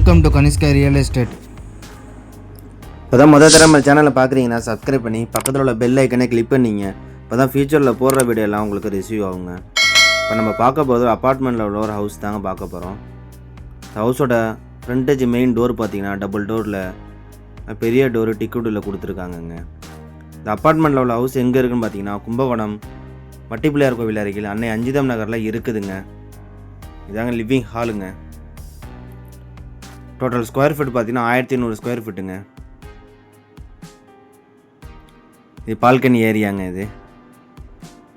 Welcome to Kanishka real estate இப்போ தான் முதல் தடவை நம்ம சேனலை பார்க்குறீங்கன்னா சப்ஸ்கிரைப் பண்ணி பக்கத்தில் உள்ள பெல் ஐக்கனே கிளிக் பண்ணீங்க. இப்போ தான் ஃபியூச்சரில் போடுற வீடியோ எல்லாம் உங்களுக்கு ரிசீவ் ஆகுங்க. இப்போ நம்ம பார்க்க போகிறது அப்பார்ட்மெண்ட்டில் உள்ள ஒரு ஹவுஸ் தாங்க பார்க்க போகிறோம் ஹவுஸோட ஃப்ரண்டேஜ் மெயின் டோர் பார்த்தீங்கன்னா டபுள் டோரில் பெரிய டோரு டிக்கெட்டில் கொடுத்துருக்காங்கங்க. இந்த அப்பார்ட்மெண்ட்டில் உள்ள ஹவுஸ் எங்கே இருக்குன்னு பார்த்தீங்கன்னா கும்பகோணம் மட்டிப்பிள்ளையார் கோவில் அருகில் அன்னை அஞ்சிதம் நகரில் இருக்குதுங்க. இதாங்க லிவிங் ஹாலுங்க டோட்டல் ஸ்கொயர் ஃபீட் பார்த்தீங்கன்னா ஆயிரத்தி ஐநூறு ஸ்கொயர் ஃபீட்டுங்க இது பால்கனி ஏரியாங்க இது.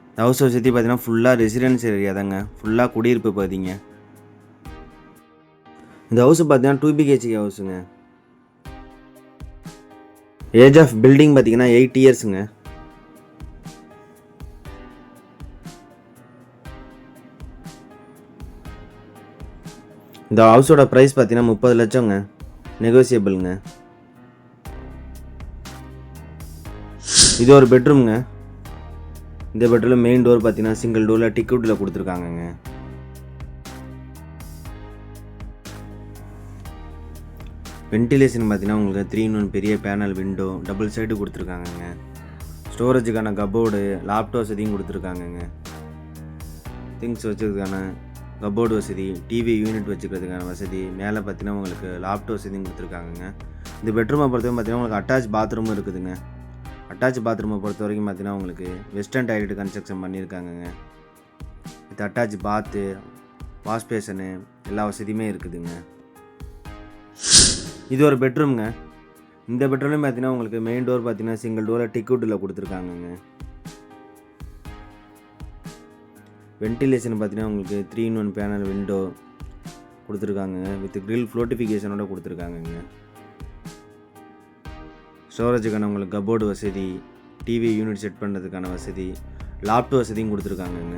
இந்த ஹவுஸை சுற்றி பார்த்தீங்கன்னா ஃபுல்லாக ரெசிடென்ஸ் ஏரியா தாங்க. ஃபுல்லாக குடியிருப்பு பார்த்தீங்க இந்த ஹவுஸ் பார்த்தீங்கன்னா டூ பிஹெச்கே ஹவுஸுங்க ஏஜ் ஆஃப் பில்டிங் பார்த்தீங்கன்னா எயிட் இயர்ஸுங்க இந்த ஹவுஸோட ப்ரைஸ் பார்த்தீங்கன்னா முப்பது லட்சங்க நெகோசியபிளுங்க இது ஒரு பெட்ரூம்ங்க இந்த பெட்ரூமில் மெயின் டோர் பார்த்தீங்கன்னா சிங்கிள் டோரில் டிக்கெட்டில் கொடுத்துருக்காங்கங்க. வென்டிலேஷன் பார்த்தீங்கன்னா உங்களுக்கு த்ரீ இன் ஒன் பெரிய பேனல் விண்டோ டபுள் சைடு கொடுத்துருக்காங்கங்க. ஸ்டோரேஜுக்கான கபோர்டு லேப்டாப் வசதியும் கொடுத்துருக்காங்கங்க. திங்ஸ் வச்சதுக்கான கபோர்டு வசதி டிவி யூனிட் வச்சுக்கிறதுக்கான வசதி மேலே பார்த்தீங்கன்னா உங்களுக்கு லேப்டாப் வசதியும் கொடுத்துருக்காங்கங்க. இந்த பெட்ரூமை பொறுத்த வரைக்கும் பார்த்தீங்கன்னா உங்களுக்கு அட்டாச் பாத்ரூமும் இருக்குதுங்க. அட்டாச் பாத்ரூமை பொறுத்த வரைக்கும் பார்த்தீங்கன்னா உங்களுக்கு western toilet construction பண்ணியிருக்காங்கங்க. With attach bath wash basin எல்லா வசதியுமே இருக்குதுங்க. இது ஒரு பெட்ரூம்ங்க இந்த பெட்ரூம்லேயும் பார்த்தீங்கன்னா உங்களுக்கு மெயின் டோர் பார்த்தீங்கன்னா சிங்கிள் டோரில் டிக்கெட்டில் கொடுத்துருக்காங்கங்க. வென்டிலேஷன் பார்த்தீங்கன்னா உங்களுக்கு three in one panel window கொடுத்துருக்காங்க. வித் க்ரில் ஃப்ளோட்டிஃபிகேஷனோட கொடுத்துருக்காங்கங்க. ஸ்டோரேஜுக்கான உங்களுக்கு கபோர்டு வசதி டிவி யூனிட் செட் பண்ணுறதுக்கான வசதி லேப்டாப் வசதியும் கொடுத்துருக்காங்கங்க.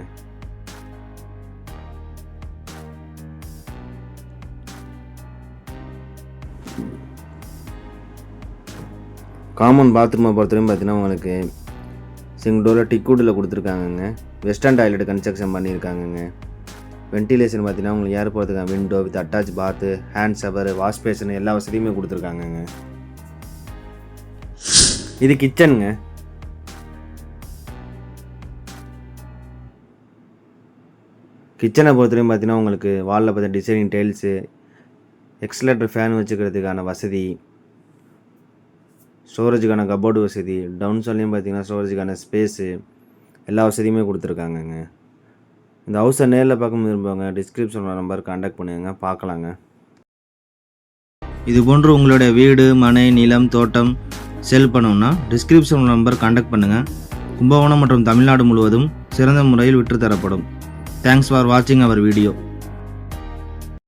காமன் பாத்ரூமை பொறுத்தவரையும் பார்த்தீங்கன்னா உங்களுக்கு சிங் டோரில் டிக்கூட்டில் கொடுத்துருக்காங்கங்க. வெஸ்டர்ன் டாய்லெட் கன்ஸ்ட்ரக்ஷன் பண்ணியிருக்காங்கங்க. வென்டிலேஷன் பார்த்தீங்கன்னா உங்களுக்கு ஏர் போகிறதுக்கான window with attach bath hand shower wash basin எல்லா வசதியுமே கொடுத்துருக்காங்கங்க. இது கிச்சனுங்க கிச்சனை பொறுத்தவரையும் பார்த்தீங்கன்னா உங்களுக்கு வாலில் பார்த்த டிசைனிங் டைல்ஸு எக்ஸலேட்டர் ஃபேன் வச்சுக்கிறதுக்கான வசதி ஸ்டோரேஜுக்கான கபோர்டு வசதி டவுன் சால்லையும் பார்த்தீங்கன்னா ஸ்டோரேஜுக்கான ஸ்பேஸு எல்லா வசதியுமே கொடுத்துருக்காங்கங்க. இந்த ஹவுஸை நேரில் பார்க்க விரும்புவாங்க டிஸ்கிரிப்ஷனில் நம்பர் காண்டாக்ட் பண்ணுங்க பார்க்கலாங்க. இது போன்று உங்களுடைய வீடு மனை நிலம் தோட்டம் செல் பண்ணணும்னா டிஸ்கிரிப்ஷன் நம்பர் காண்டாக்ட் பண்ணுங்கள் கும்பகோணம் மற்றும் தமிழ்நாடு முழுவதும் சிறந்த முறையில் விற்றுத்தரப்படும். தேங்க்ஸ் ஃபார் வாட்சிங் அவர் வீடியோ